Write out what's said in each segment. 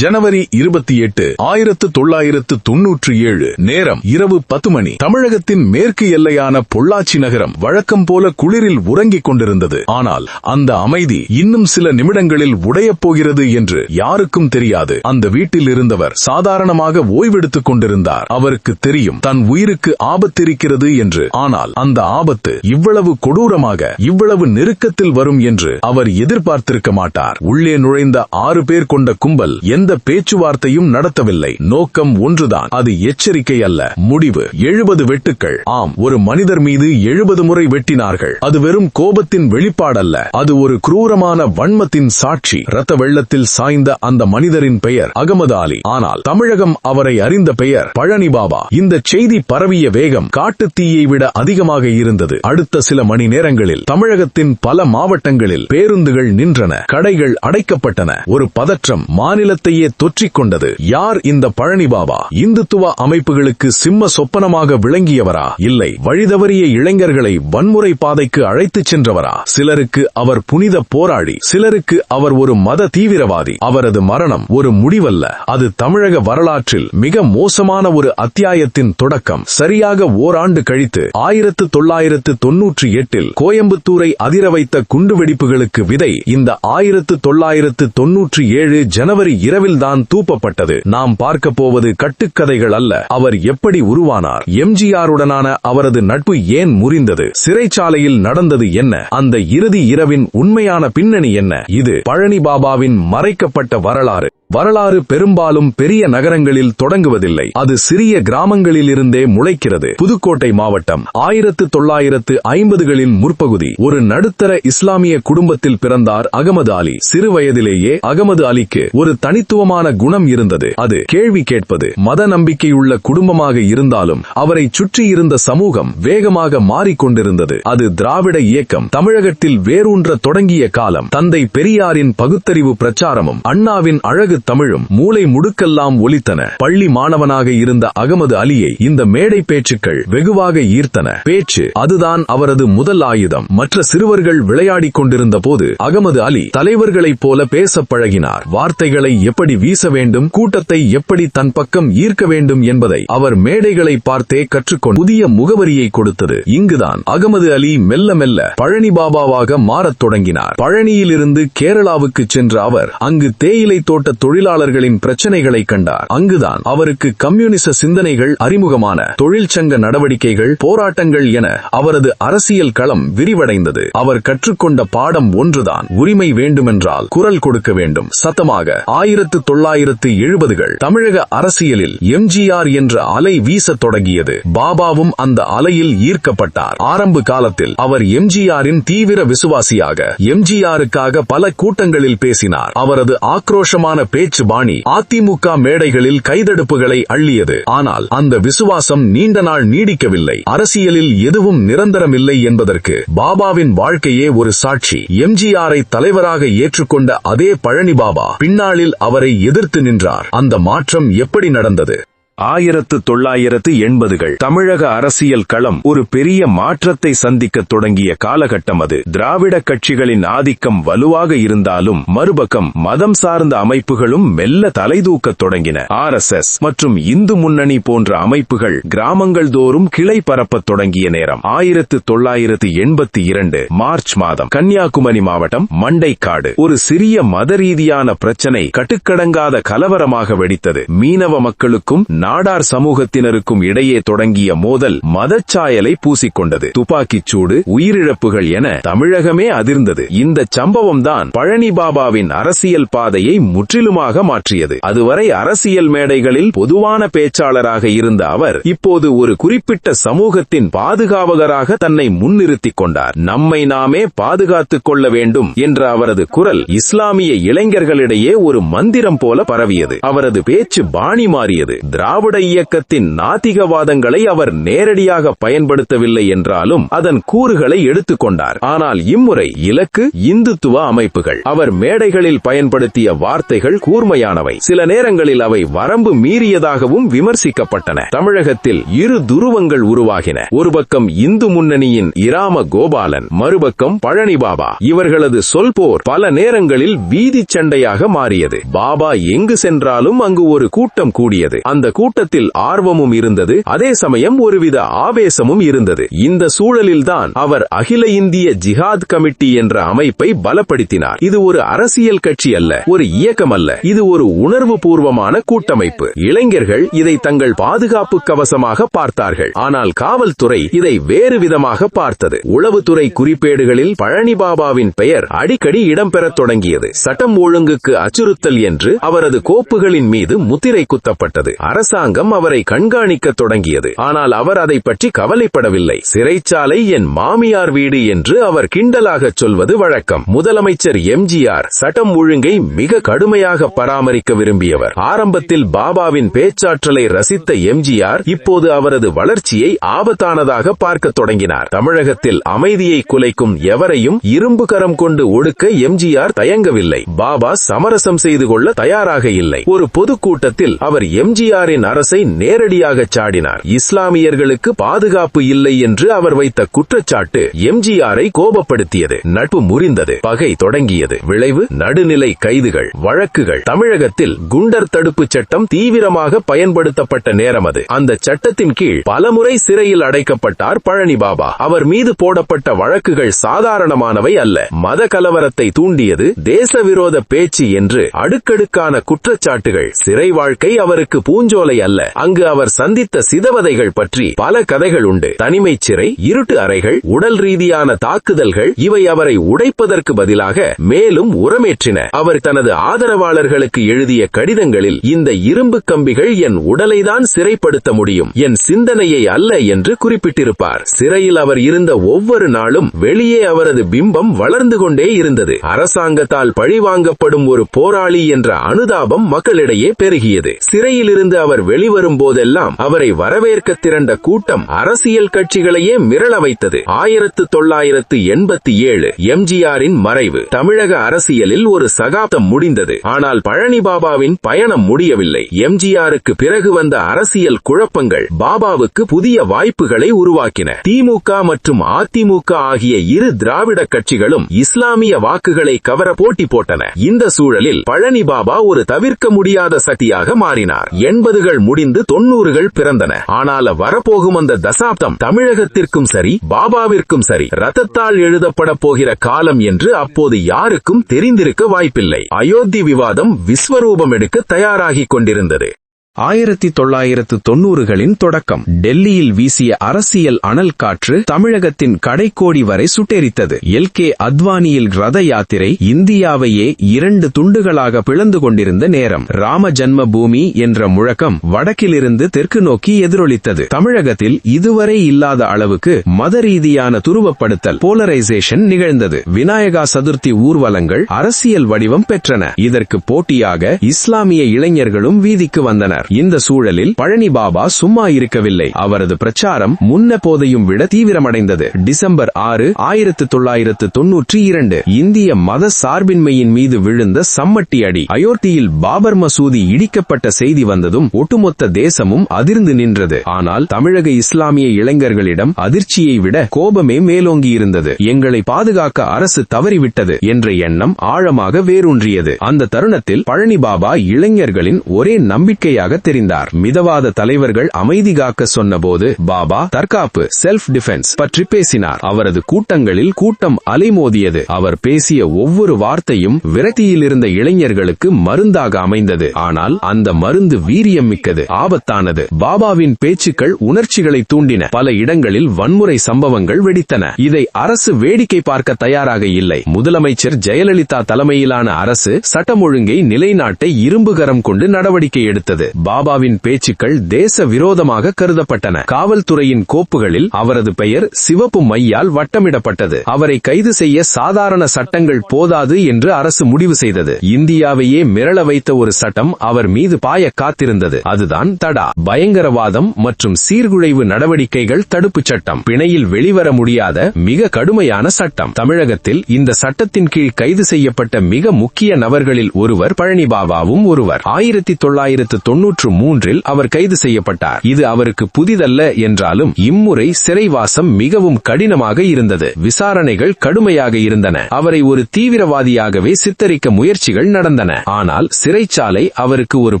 ஜனவரி இருபத்தி எட்டு ஆயிரத்து தொள்ளாயிரத்து தொன்னூற்றி ஏழு நேரம் இரவு பத்து மணி. தமிழகத்தின் மேற்கு எல்லையான பொள்ளாச்சி நகரம் வழக்கம் போல குளிரில் உறங்கிக் கொண்டிருந்தது. ஆனால் அந்த அமைதி இன்னும் சில நிமிடங்களில் உடையப் போகிறது என்று யாருக்கும் தெரியாது. அந்த வீட்டில் இருந்தவர் சாதாரணமாக ஓய்வெடுத்துக் கொண்டிருந்தார். அவருக்கு தெரியும் தன் உயிருக்கு ஆபத்திருக்கிறது என்று. ஆனால் அந்த ஆபத்து இவ்வளவு கொடூரமாக இவ்வளவு நெருக்கத்தில் வரும் என்று அவர் எதிர்பார்த்திருக்க மாட்டார். உள்ளே நுழைந்த ஆறு பேர் கொண்ட கும்பல் எந்த எந்த பேச்சுவார்த்தையும் நடத்தவில்லை. நோக்கம் ஒன்றுதான். அது எச்சரிக்கை அல்ல. முடிவு. எழுபது வெட்டுக்கள். ஆம். ஒரு மனிதர் மீது எழுபது முறை வெட்டினார்கள். அது வெறும் கோபத்தின் வெளிப்பாடல்ல. அது ஒரு குரூரமான வன்மத்தின் சாட்சி. ரத்த வெள்ளத்தில் சாய்ந்த அந்த மனிதரின் பெயர் அகமது அலி. ஆனால் தமிழகம் அவரை அறிந்த பெயர் பழனி பாபா. இந்த செய்தி பரவிய வேகம் காட்டுத் தீயை விட அதிகமாக இருந்தது. அடுத்த சில மணி நேரங்களில் தமிழகத்தின் பல மாவட்டங்களில் பேருந்துகள் நின்றன. கடைகள் அடைக்கப்பட்டன. ஒரு பதற்றம் மாநிலத்தை மாநிலத்தையே தொற்றிக் கொண்டது யார் இந்த பழனி பாபா? இந்துத்துவ அமைப்புகளுக்கு சிம்ம சொப்பனமாக விளங்கியவரா? இல்லை. வழிதவறிய இளைஞர்களை வன்முறை பாதைக்கு அழைத்துச் சென்றவரா? சிலருக்கு அவர் புனித போராளி. சிலருக்கு அவர் ஒரு மத தீவிரவாதி. அவரது மரணம் ஒரு முடிவல்ல. அது தமிழக வரலாற்றில் மிக மோசமான ஒரு அத்தியாயத்தின் தொடக்கம். சரியாக ஓராண்டு கழித்து ஆயிரத்து தொள்ளாயிரத்து தொன்னூற்றி எட்டில் கோயம்புத்தூரை அதிர வைத்த குண்டுவெடிப்புகளுக்கு விதை இந்த ஆயிரத்து தொள்ளாயிரத்து தொன்னூற்றி ஏழு ஜனவரி இரவு இரவில்தான் தூப்பப்பட்டது. நாம் பார்க்க போவது கட்டுக்கதைகள் அல்ல. அவர் எப்படி உருவானார்? எம்ஜிஆருடனான அவரது நட்பு ஏன் முறிந்தது? சிறைச்சாலையில் நடந்தது என்ன? அந்த இறுதி இரவின் உண்மையான பின்னணி என்ன? இது பழனி பாபாவின் மறைக்கப்பட்ட வரலாறு. வரலாறு பெரும்பாலும் பெரிய நகரங்களில் தொடங்குவதில்லை. அது சிறிய கிராமங்களில் இருந்தே முளைக்கிறது. புதுக்கோட்டை மாவட்டம் ஆயிரத்து தொள்ளாயிரத்து ஐம்பதுகளின் முற்பகுதி. ஒரு நடுத்தர இஸ்லாமிய குடும்பத்தில் பிறந்தார் அகமது அலி. சிறு வயதிலேயே அகமது அலிக்கு ஒரு தனித்துவமான குணம் இருந்தது. அது கேள்வி கேட்பது மத நம்பிக்கையுள்ள குடும்பமாக இருந்தாலும் அவரை சுற்றியிருந்த சமூகம் வேகமாக மாறிக்கொண்டிருந்தது. அது திராவிட இயக்கம் தமிழகத்தில் வேரூன்ற தொடங்கிய காலம் தந்தை பெரியாரின் பகுத்தறிவு பிரச்சாரமும் அண்ணாவின் அழகு தமிழும் மூளை முடுக்கெல்லாம் ஒலித்தன. பள்ளி மாணவனாக இருந்த அகமது அலியை இந்த மேடை பேச்சுக்கள் வெகுவாக ஈர்த்தன. பேச்சு அதுதான் அவரது முதல் ஆயுதம். மற்ற சிறுவர்கள் விளையாடிக் கொண்டிருந்த போது அகமது அலி தலைவர்களைப் போல பேச பழகினார். வார்த்தைகளை எப்படி வீச வேண்டும் கூட்டத்தை எப்படி தன் பக்கம் ஈர்க்க வேண்டும் என்பதை அவர் மேடைகளை பார்த்தே கற்றுக்கொண்டு புதிய முகவரியை கொடுத்தது. இங்குதான் அகமது அலி மெல்ல மெல்ல பழனி பாபாவாக மாறத் தொடங்கினார். பழனியிலிருந்து கேரளாவுக்கு சென்ற அவர் அங்கு தேயிலை தோட்ட தொழிலாளர்களின் பிரச்சனைகளை கண்டார். அங்குதான் அவருக்கு கம்யூனிச சிந்தனைகள் அறிமுகமான தொழிற்சங்க நடவடிக்கைகள் போராட்டங்கள் என அவரது அரசியல் களம் விரிவடைந்தது. அவர் கற்றுக்கொண்ட பாடம் ஒன்றுதான். உரிமை வேண்டுமென்றால் குரல் கொடுக்க வேண்டும். சத்தமாக ஆயிரத்தி ஆயிரத்து தொள்ளாயிரத்து எழுபதுகள் தமிழக அரசியலில் எம்ஜிஆர் என்ற அலை வீசத் தொடங்கியது. பாபாவும் அந்த அலையில் ஈர்க்கப்பட்டார். ஆரம்ப காலத்தில் அவர் எம்ஜிஆரின் தீவிர விசுவாசியாக எம்ஜிஆருக்காக பல கூட்டங்களில் பேசினார். அவரது ஆக்ரோஷமான பேச்சு பாணி அதிமுக மேடைகளில் கைதடுப்புகளை அள்ளியது. ஆனால் அந்த விசுவாசம் நீண்ட நாள் நீடிக்கவில்லை. அரசியலில் எதுவும் நிரந்தரமில்லை என்பதற்கு பாபாவின் வாழ்க்கையே ஒரு சாட்சி. எம்ஜிஆரை தலைவராக ஏற்றுக்கொண்ட அதே பழனி பாபா பின்னாளில் அவர் எதிர்த்து நின்றார். அந்த மாற்றம் எப்படி நடந்தது? ஆயிரத்து தொள்ளாயிரத்து எண்பதுகள். தமிழக அரசியல் களம் ஒரு பெரிய மாற்றத்தை சந்திக்க தொடங்கிய காலகட்டம் அது. திராவிட கட்சிகளின் ஆதிக்கம் வலுவாக இருந்தாலும் மறுபக்கம் மதம் சார்ந்த அமைப்புகளும் மெல்ல தலைதூக்கத் தொடங்கின. ஆர் எஸ் எஸ் மற்றும் இந்து முன்னணி போன்ற அமைப்புகள் கிராமங்கள் தோறும் கிளை பரப்பத் தொடங்கிய நேரம். ஆயிரத்து தொள்ளாயிரத்து எண்பத்தி இரண்டு மார்ச் மாதம் கன்னியாகுமரி மாவட்டம் மண்டைக்காடு. ஒரு சிறிய மத ரீதியான பிரச்சனை கட்டுக்கடங்காத கலவரமாக வெடித்தது. மீனவ மக்களுக்கும் நாடார் சமூகத்தினருக்கும் இடையே தொடங்கிய மோதல் மதச்சாயலை பூசிக்கொண்டது. துப்பாக்கிச் சூடு உயிரிழப்புகள் என தமிழகமே அதிர்ந்தது. இந்த சம்பவம் தான் பழனி பாபாவின் அரசியல் பாதையை முற்றிலுமாக மாற்றியது. அதுவரை அரசியல் மேடைகளில் பொதுவான பேச்சாளராக இருந்த அவர் இப்போது ஒரு குறிப்பிட்ட சமூகத்தின் பாதுகாவலராக தன்னை முன்னிறுத்திக் கொண்டார். நம்மை நாமே பாதுகாத்துக் கொள்ள வேண்டும் என்ற அவரது குரல் இஸ்லாமிய இளைஞர்களிடையே ஒரு மந்திரம் போல பரவியது. அவரது பேச்சு பாணி மாறியது. திராவிட இயக்கத்தின் நாத்திகவாதங்களை அவர் நேரடியாக பயன்படுத்தவில்லை என்றாலும் அதன் கூறுகளை எடுத்துக்கொண்டார் ஆனால் இம்முறை இலக்கு இந்துத்துவ அமைப்புகள் அவர் மேடைகளில் பயன்படுத்திய வார்த்தைகள் கூர்மையானவை. சில நேரங்களில் அவை வரம்பு மீறியதாகவும் விமர்சிக்கப்பட்டன. தமிழகத்தில் இரு துருவங்கள் உருவாகின. ஒரு பக்கம் இந்து முன்னணியின் இராம கோபாலன் மறுபக்கம் பழனி பாபா. இவர்களது சொல்போர் பல நேரங்களில் வீதி சண்டையாக மாறியது. பாபா எங்கு சென்றாலும் அங்கு ஒரு கூட்டம் கூடியது. அந்த கூட்டத்தில் ஆர்வமும் இருந்தது. அதே சமயம் ஒருவித ஆவேசமும் இருந்தது. இந்த சூழலில்தான் அவர் அகில இந்திய ஜிஹாத் கமிட்டி என்ற அமைப்பை பலப்படுத்தினார். இது ஒரு அரசியல் கட்சி அல்ல ஒரு இயக்கம் அல்ல. இது ஒரு உணர்வு பூர்வமான கூட்டமைப்பு. இளைஞர்கள் இதை தங்கள் பாதுகாப்பு கவசமாக பார்த்தார்கள். ஆனால் காவல்துறை இதை வேறு விதமாக பார்த்தது. உளவுத்துறை குறிப்பேடுகளில் பழனி பாபாவின் பெயர் அடிக்கடி இடம்பெறத் தொடங்கியது. சட்டம் ஒழுங்குக்கு அச்சுறுத்தல் என்று அவரது கோப்புகளின் மீது முத்திரை குத்தப்பட்டது. அரசாங்கம் அவரை கண்காணிக்க தொடங்கியது. ஆனால் அவர் அதை பற்றி கவலைப்படவில்லை. சிறைச்சாலை என் மாமியார் வீடு என்று அவர் கிண்டலாக சொல்வது வழக்கம். முதலமைச்சர் எம்ஜிஆர் சட்டம் ஒழுங்கை மிக கடுமையாக பராமரிக்க விரும்பியவர். ஆரம்பத்தில் பாபாவின் பேச்சாற்றலை ரசித்த எம்ஜிஆர் இப்போது அவரது வளர்ச்சியை ஆபத்தானதாக பார்க்க தொடங்கினார். தமிழகத்தில் அமைதியை குலைக்கும் எவரையும் இரும்பு கரம் கொண்டு ஒடுக்க எம்ஜிஆர் தயங்கவில்லை. பாபா சமரசம் செய்து கொள்ள தயாராக இல்லை. ஒரு பொதுக்கூட்டத்தில் அவர் எம்ஜிஆரின் அரசை நேரடியாக சாடினார். இஸ்லாமியர்களுக்கு பாதுகாப்பு இல்லை என்று அவர் வைத்த குற்றச்சாட்டு எம்ஜிஆரை கோபப்படுத்தியது. நட்பு முறிந்தது. பகை தொடங்கியது. விளைவு நடுநிலை கைதுகள் வழக்குகள். தமிழகத்தில் குண்டர் தடுப்பு சட்டம் தீவிரமாக பயன்படுத்தப்பட்ட நேரம் அது. அந்த சட்டத்தின் கீழ் பலமுறை சிறையில் அடைக்கப்பட்டார் பழனி பாபா. அவர் மீது போடப்பட்ட வழக்குகள் சாதாரணமானவை அல்ல. மத கலவரத்தை தூண்டியது தேச விரோத பேச்சு என்று அடுக்கடுக்கான குற்றச்சாட்டுகள். சிறை வாழ்க்கை அவருக்கு பூஞ்சோலை அல்ல. அங்கு அவர் சந்தித்த சிதவதைகள் பற்றி பல கதைகள் உண்டு. தனிமைச் சிறை இருட்டு அறைகள் உடல் ரீதியான தாக்குதல்கள் இவை அவரை உடைப்பதற்கு பதிலாக மேலும் உரமேற்றின. அவர் தனது ஆதரவாளர்களுக்கு எழுதிய கடிதங்களில் இந்த இரும்பு கம்பிகள் என் உடலைதான் சிறைப்படுத்த முடியும். என் சிந்தனையை அல்ல என்று குறிப்பிட்டிருப்பார். சிறையில் அவர் இருந்த ஒவ்வொரு நாளும் வெளியே அவரது பிம்பம் வளர்ந்து கொண்டே இருந்தது. அரசாங்கத்தால் பழிவாங்கப்படும் ஒரு போராளி என்ற அனுதாபம் மக்களிடையே பெருகியது. சிறையிலிருந்து அவர் வெளிவரும் போதெல்லாம் அவரை வரவேற்க திரண்ட கூட்டம் அரசியல் கட்சிகளையே மிரள வைத்தது. ஆயிரத்து தொள்ளாயிரத்து எண்பத்தி ஏழு எம்ஜிஆரின் மறைவு தமிழக அரசியலில் ஒரு சகாப்தம் முடிந்தது. ஆனால் பழனி பாபாவின் பயணம் முடியவில்லை. எம்ஜிஆருக்கு பிறகு வந்த அரசியல் குழப்பங்கள் பாபாவுக்கு புதிய வாய்ப்புகளை உருவாக்கின. திமுக மற்றும் அதிமுக ஆகிய இரு திராவிட கட்சிகளும் இஸ்லாமிய வாக்குகளை கவர போட்டி போட்டன. இந்த சூழலில் பழனி பாபா ஒரு தவிர்க்க முடியாத சக்தியாக மாறினார். எண்பது எண்பதுகள் முடிந்து தொண்ணூறுகள் பிறந்தன. ஆனால் வரப்போகும் அந்த தசாப்தம் தமிழகத்திற்கும் சரி பாபாவிற்கும் சரி ரத்தத்தால் எழுதப்பட போகிற காலம் என்று அப்போது யாருக்கும் தெரிந்திருக்க வாய்ப்பில்லை. அயோத்தி விவாதம் விஸ்வரூபம் எடுக்க தயாராகிக் கொண்டிருந்தது. ஆயிரத்தி தொள்ளாயிரத்து தொன்னூறுகளின் தொடக்கம். டெல்லியில் வீசிய அரசியல் அனல் காற்று தமிழகத்தின் கடைக்கோடி வரை சுட்டெரித்தது. எல். கே. அத்வானியில் ரத யாத்திரை இந்தியாவையே இரண்டு துண்டுகளாக பிளந்து கொண்டிருந்த நேரம். ராம ஜன்ம பூமி என்ற முழக்கம் வடக்கிலிருந்து தெற்கு நோக்கி எதிரொலித்தது. தமிழகத்தில் இதுவரை இல்லாத அளவுக்கு மத ரீதியான துருவப்படுத்தல் போலரைசேஷன் நிகழ்ந்தது. விநாயகா சதுர்த்தி ஊர்வலங்கள் அரசியல் வடிவம் பெற்றன. இதற்கு போட்டியாக இஸ்லாமிய இளைஞர்களும் வீதிக்கு வந்தனர். இந்த சூழலில் பழனி பாபா சும்மா இருக்கவில்லை. அவரது பிரச்சாரம் முன்ன போதையும் விட தீவிரமடைந்தது. டிசம்பர் ஆறு ஆயிரத்து தொள்ளாயிரத்து தொன்னூற்றி இரண்டு. இந்திய மத சார்பின்மையின் மீது விழுந்த சம்மட்டி அடி. அயோத்தியில் பாபர் மசூதி இடிக்கப்பட்ட செய்தி வந்ததும் ஒட்டுமொத்த தேசமும் அதிர்ந்து நின்றது. ஆனால் தமிழக இஸ்லாமிய இளைஞர்களிடம் அதிர்ச்சியை விட கோபமே மேலோங்கியிருந்தது. எங்களை பாதுகாக்க அரசு தவறிவிட்டது என்ற எண்ணம் ஆழமாக வேரூன்றியது. அந்த தருணத்தில் பழனி பாபா இளைஞர்களின் ஒரே நம்பிக்கையாக தெரிந்தார். மிதவாத தலைவர்கள் அமைதி காக்க சொன்னபோது பாபா தற்காப்பு செல்ஃப் டிஃபென்ஸ் பற்றி பேசினார். அவரது கூட்டங்களில் கூட்டம் அலைமோதியது. அவர் பேசிய ஒவ்வொரு வார்த்தையும் விரக்தியில் இருந்த இளைஞர்களுக்கு மருந்தாக அமைந்தது. ஆனால் அந்த மருந்து வீரியம் மிக்கது ஆபத்தானது. பாபாவின் பேச்சுக்கள் உணர்ச்சிகளை தூண்டின. பல இடங்களில் வன்முறை சம்பவங்கள் வெடித்தன. இதை அரசு வேடிக்கை பார்க்க தயாராக இல்லை. முதலமைச்சர் ஜெயலலிதா தலைமையிலான அரசு சட்டம் ஒழுங்கை நிலைநாட்டை இரும்புகரம் கொண்டு நடவடிக்கை எடுத்தது. பாபாவின் பேச்சுக்கள் தேச விரோதமாக கருதப்பட்டன. காவல்துறையின் கோப்புகளில் அவரது பெயர் சிவப்பு மையால் வட்டமிடப்பட்டது. அவரை கைது செய்ய சாதாரண சட்டங்கள் போதாது என்று அரசு முடிவு செய்தது. இந்தியாவையே மிரள வைத்த ஒரு சட்டம் அவர் மீது பாய காத்திருந்தது. அதுதான் தடா. பயங்கரவாதம் மற்றும் சீர்குலைவு நடவடிக்கைகள் தடுப்பு சட்டம். பிணையில் வெளிவர முடியாத மிக கடுமையான சட்டம். தமிழகத்தில் இந்த சட்டத்தின் கீழ் கைது செய்யப்பட்ட மிக முக்கிய நபர்களில் ஒருவர் பழனிபாபாவும் ஒருவர். ஆயிரத்தி தொள்ளாயிரத்து தொன்னூற்று மூன்றில் அவர் கைது செய்யப்பட்டார். இது அவருக்கு புதிதல்ல என்றாலும் இம்முறை சிறைவாசம் மிகவும் கடினமாக இருந்தது. விசாரணைகள் கடுமையாக இருந்தன. அவரை ஒரு தீவிரவாதியாகவே சித்தரிக்க முயற்சிகள் நடந்தன. ஆனால் சிறைச்சாலை அவருக்கு ஒரு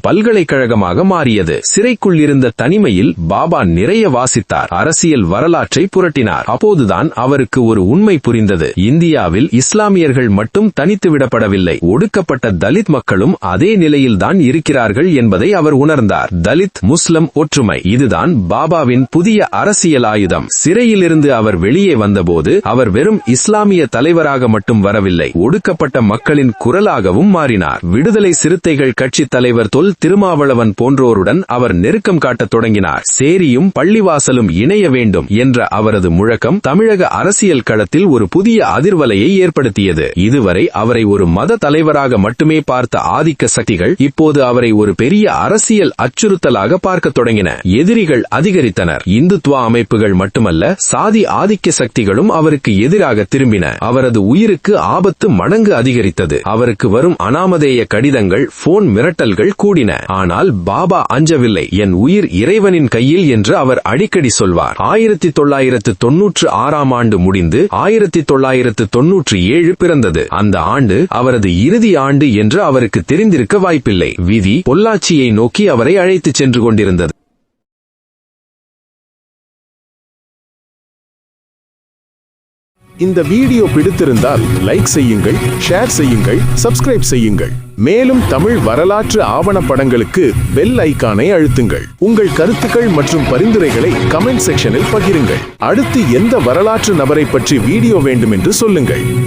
பல்கலைக்கழகமாக மாறியது. சிறைக்குள் இருந்த தனிமையில் பாபா நிறைய வாசித்தார். அரசியல் வரலாற்றை புரட்டினார். அப்போதுதான் அவருக்கு ஒரு உண்மை புரிந்தது. இந்தியாவில் இஸ்லாமியர்கள் மட்டும் தனித்து விடப்படவில்லை. ஒடுக்கப்பட்ட தலித் மக்களும் அதே நிலையில்தான் இருக்கிறார்கள் என்பதை அவர் உணர்ந்தார். தலித் முஸ்லிம் ஒற்றுமை. இதுதான் பாபாவின் புதிய அரசியல் ஆயுதம். சிறையிலிருந்து அவர் வெளியே வந்தபோது அவர் வெறும் இஸ்லாமிய தலைவராக மட்டும் வரவில்லை. ஒடுக்கப்பட்ட மக்களின் குரலாகவும் மாறினார். விடுதலை சிறுத்தைகள் கட்சி தலைவர் தொல் திருமாவளவன் போன்றோருடன் அவர் நெருக்கம் காட்டத் தொடங்கினார். சேரியும் பள்ளிவாசலும் இணைய வேண்டும் என்ற அவரது முழக்கம் தமிழக அரசியல் களத்தில் ஒரு புதிய அதிர்வலையை ஏற்படுத்தியது. இதுவரை அவரை ஒரு மத தலைவராக மட்டுமே பார்த்த ஆதிக்க சக்திகள் இப்போது அவரை ஒரு பெரிய அரசியல் அச்சுறுத்தலாக பார்க்க தொடங்கின. எதிரிகள் அதிகரித்தனர். இந்துத்துவ அமைப்புகள் மட்டுமல்ல சாதி ஆதிக்க சக்திகளும் அவருக்கு எதிராக திரும்பின. அவரது உயிருக்கு ஆபத்து மடங்கு அதிகரித்தது. அவருக்கு வரும் அனாமதேய கடிதங்கள் போன் மிரட்டல்கள் கூடின. ஆனால் பாபா அஞ்சவில்லை. என் உயிர் இறைவனின் கையில் என்று அவர் அடிக்கடி சொல்வார். ஆயிரத்தி தொள்ளாயிரத்து தொன்னூற்று ஆறாம் ஆண்டு முடிந்து ஆயிரத்தி தொள்ளாயிரத்து தொன்னூற்று ஏழு பிறந்தது. அந்த ஆண்டு அவரது இறுதி ஆண்டு என்று அவருக்கு தெரிந்திருக்க வாய்ப்பில்லை. விதி பொள்ளாச்சியை நோக்கி அவரை அழைத்துச் சென்று கொண்டிருந்தது. இந்த வீடியோ பிடித்திருந்தால் லைக் செய்யுங்கள் ஷேர் செய்யுங்கள் சப்ஸ்கிரைப் செய்யுங்கள். மேலும் தமிழ் வரலாற்று ஆவணப்படங்களுக்கு பெல் ஐக்கானை அழுத்துங்கள். உங்கள் கருத்துக்கள் மற்றும் பரிந்துரைகளை கமெண்ட் செக்ஷனில் பகிருங்கள். அடுத்து எந்த வரலாற்று நபரை பற்றி வீடியோ வேண்டும் என்று சொல்லுங்கள்.